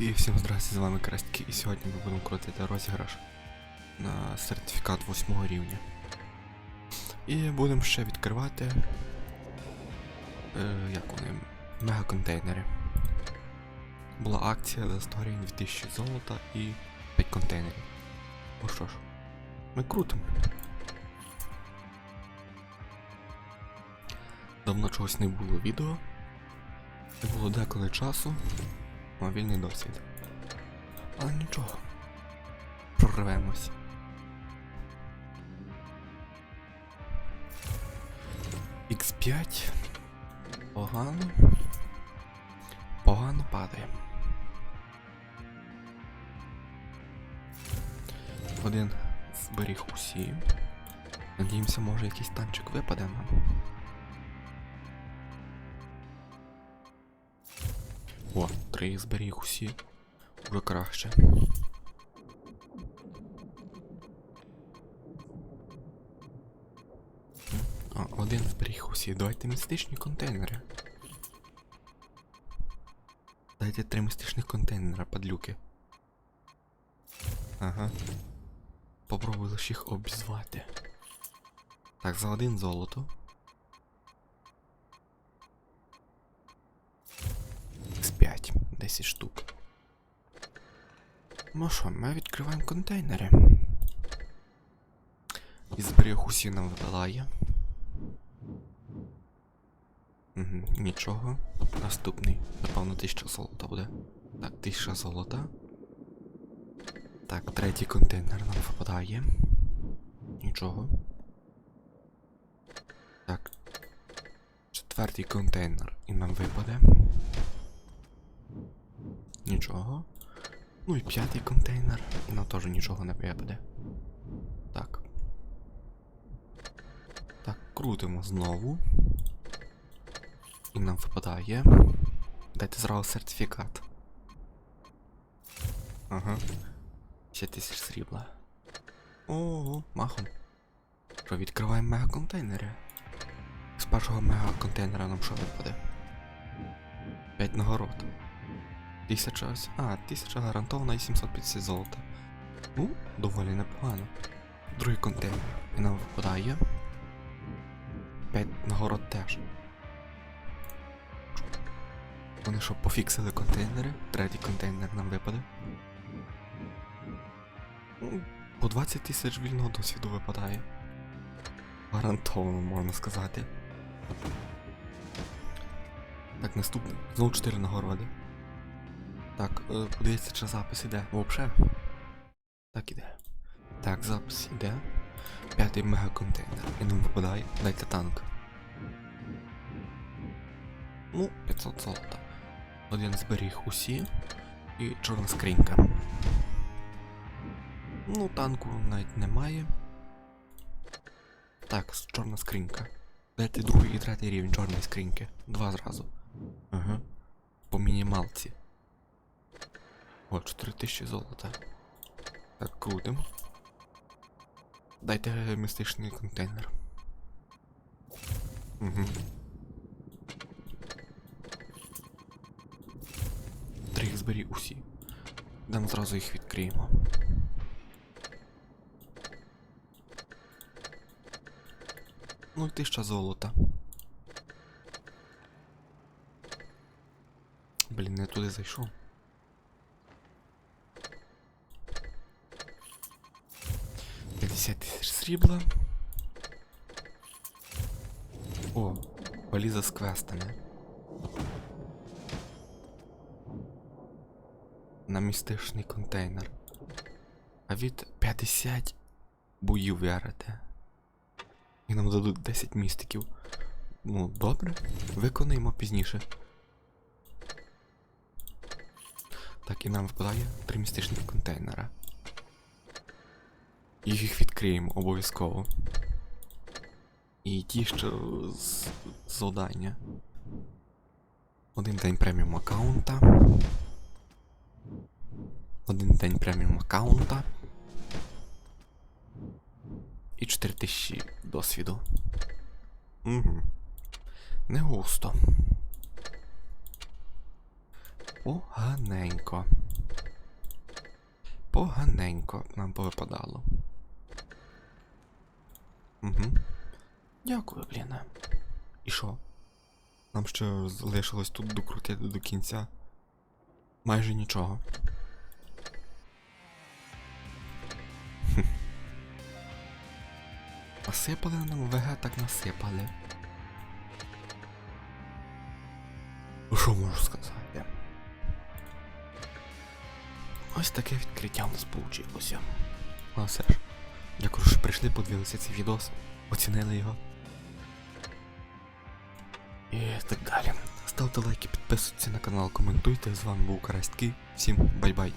І всім здрасте, з вами Крестки, і сьогодні ми будемо крутити розіграш на сертифікат 8 рівня. І будемо ще відкривати. Е, як вони? Мегаконтейнери. Була акція за 100 гривень 2000 золота і 5 контейнерів. Ну що ж, ми крутимо. Давно чогось не було відео. Не було деколи часу. О, вільний досвід. Але нічого. Прорвемось. X5. Погано. Погано падає. Один зберіг усі. Надіємося, може якийсь танчик випаде нам. О, три зберіг усі. Уже краще. А, один зберіг усі. Давайте містичні контейнери. Дайте три містичних контейнера, падлюки. Ага. Попробуй лише їх обізвати. Так, за один золото. 10 штук. Ну що, ми відкриваємо контейнери. І зберіг усі нам випадає. Угу, нічого. Наступний. Напевно, 1000 золота буде. Так, 1000 золота. Так, третій контейнер нам випадає. Нічого. Так. Четвертий контейнер і нам випаде. Нічого. Ну і п'ятий контейнер. Нам теж нічого не випаде. Так. Так, крутимо знову. І нам випадає. Дайте зразу сертифікат. Ага. 50 тисяч срібла. Ого, махом. Що, відкриваємо мегаконтейнери. З першого мегаконтейнера нам що випаде? 5 нагород. Тисяча ось. А, тисяча гарантована і 750 золота. Ну, доволі непогано. Другий контейнер. І нам випадає. 5 нагород теж. Вони що, пофіксили контейнери? Третій контейнер нам випаде. Ну, По 20 тисяч вільного досвіду випадає. Гарантовано, можна сказати. Так, наступний. Знову 4 нагороди. Так, е, подивіться, чи запис іде. Вообще. Так іде. Так, запис іде. П'ятий мегаконтейнер. І нам випадає. Дайте танк. Ну, 500 золота. Один зберіг усі. І чорна скринька. Ну, танку навіть немає. Так, чорна скринька. Дайте другий і третій рівень чорної скриньки. Два зразу. Ага. По мінімалці. О, 4000 золота. Так, крутим. Дайте містичний контейнер. Угу. Три збері усі. Дам зразу їх відкриємо. Ну і тисяча золота. Блін, не туди зайшов. П'ятдесят тисяч срібла. О, валіза з квестами. На містичний контейнер. А від 50 боїв вярите. І нам дадуть 10 містиків. Ну, добре. Виконаємо пізніше. Так, і нам випадає три містичних контейнера. Їх відкриємо обов'язково. І ті, що з завдання. Один день преміум аккаунта. Один день преміум аккаунта. І 4000 досвіду. Угу. Не густо. Поганенько. Поганенько нам повипадало. Угу. Дякую, блін. І що? Нам ще залишилось тут докрутити до кінця. Майже нічого. Насипали нам ВГ, так насипали. Що можу сказати? Ось таке відкриття у нас вийшло. Ну все ж. Дякую, що прийшли, подивилися цей відос, оцінили його. І так далі. Ставте лайки, підписуйтесь на канал, коментуйте. З вами був Карастки. Всім бай-бай.